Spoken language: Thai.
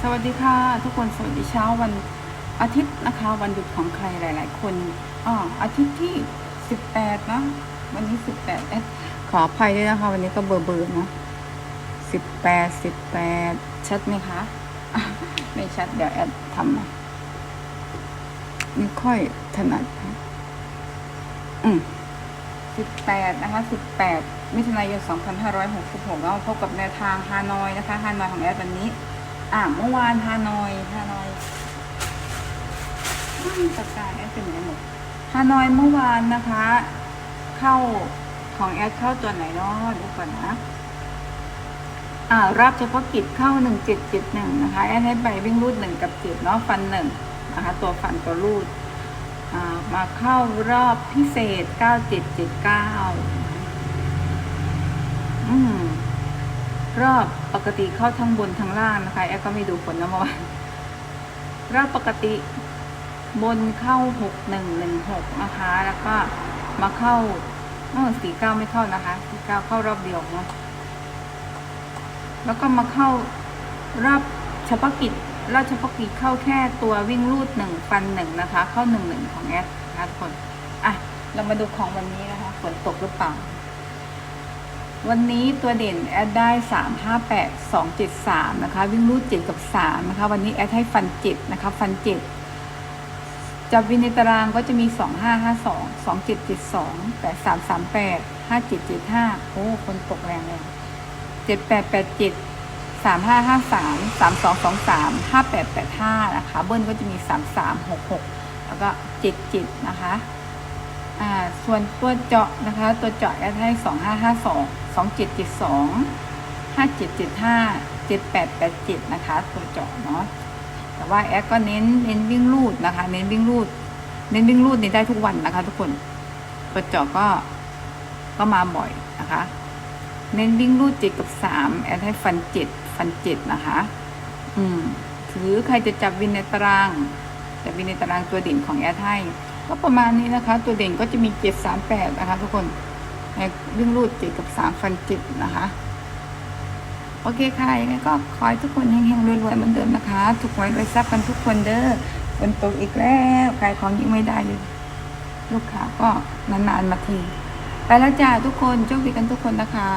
สวัสดีค่ะ ทุกคนสวัสดีเช้าวันอาทิตย์นะคะ วันหยุดของใครหลาย ๆ คนอ่าอาทิตย์ที่18นะวันนี้18เอ๊ะขออภัยด้วยนะคะ วันนี้ก็เบอร์เบอร์นะ18 18ชัดไหมคะไม่ชัดเดี๋ยวแอดทำนะไม่ค่อยถนัดอืม18นะคะ18มิถุนายน2566เราพบกับแนวทางฮานอยนะคะฮานอยของแอดวันนี้ อ่าเมื่อวานฮานอยฮานอยอืมปากกาแอดเป็นยังไงหมดฮานอยเมื่อวานนะคะ เข้าของแอดเข้าตัวไหนเนาะดูก่อนนะอ่ารับเฉพาะกิจเข้า 1771 นะคะ แอดให้ไปวิ่งรูดหนึ่งกับเจ็ดเนาะ ฟันหนึ่งนะคะ ตัวฟันตัวรูดอ่ามาเข้ารอบพิเศษ 9779 อืม รอบปกติเข้าทั้งบนทั้งล่างนะคะแอฟก็ไม่ดูผลนะเมื่อวานรอบปกติบนเข้า6116นะคะ แล้วก็มาเข้าเออ49ไม่เข้านะคะ49เก้าเข้ารอบเดียวเนาะแล้วก็มาเข้ารอบเฉพาะกิจรอบเฉพาะกิจเข้าแค่ตัววิ่งรูดหนึ่งฟันหนึ่งนะคะ เข้าหนึ่งหนึ่งของแอดนะคะทุกคนอะเรามาดูของวันนี้นะคะฝนตกหรือเปล่า วันนี้ตัวเด่นแอดได้สามห้าแปดสองเจ็ดสามนะคะ วิ่งรูดเจ็ดกับสามนะคะ วันนี้แอดให้ฟันเจ็ดนะคะ ฟันเจ็ดจับวินในตารางก็จะมีสองห้าห้าสองสองเจ็ดเจ็ดสองแปดสามสามแปดห้าเจ็ดเจ็ดห้าโอ้ คนตกแรงเลยเจ็ดแปดแปดเจ็ดสามห้าห้าสามสามสองสองสามห้าแปดแปดห้านะคะ เบิ้ลก็จะมีสามสามหกหกแล้วก็เจ็ดเจ็ดนะคะ อ่า ส่วนตัวเจาะนะคะ ตัวเจาะแอดให้สองห้ สองเจ็ดเจ็ดสองห้าเจ็ดเจ็ดห้าเจ็ดแปดแปดเจ็ดนะคะ ตัวเจาะเนาะแต่ว่าแอดก็เน้นเน้นวิ่งรูดนะคะ เน้นวิ่งรูด เน้นวิ่งรูดนี่ได้ทุกวันนะคะ ทุกคนตัวเจาะก็ก็มาบ่อยนะคะ เน้นวิ่งรูดเจ็ดกับสามแอดให้ฟันเจ็ดฟันเจ็ดนะคะ อืมถือใครจะจับวินในตารางจับวินในตารางตัวเด่นของแอดให้ก็ประมาณนี้นะคะ ตัวเด่นก็จะมีเจ็ดสามแปดนะคะ ทุกคน ในวิ่งรูดเจ็ดกับสามฟันเจ็ดนะคะ โอเคค่ะยังไงก็ขอให้ทุกคนเฮงๆรวยๆเหมือนเดิมนะคะ ถูกหวยรวยทรัพย์กันทุกคนเด้อฝนตกอีกแล้วขายของยิ่งไม่ได้เลยลูกค้าก็นานๆมาที ไปแล้วจ้าทุกคนโชคดีกันทุกคนนะคะ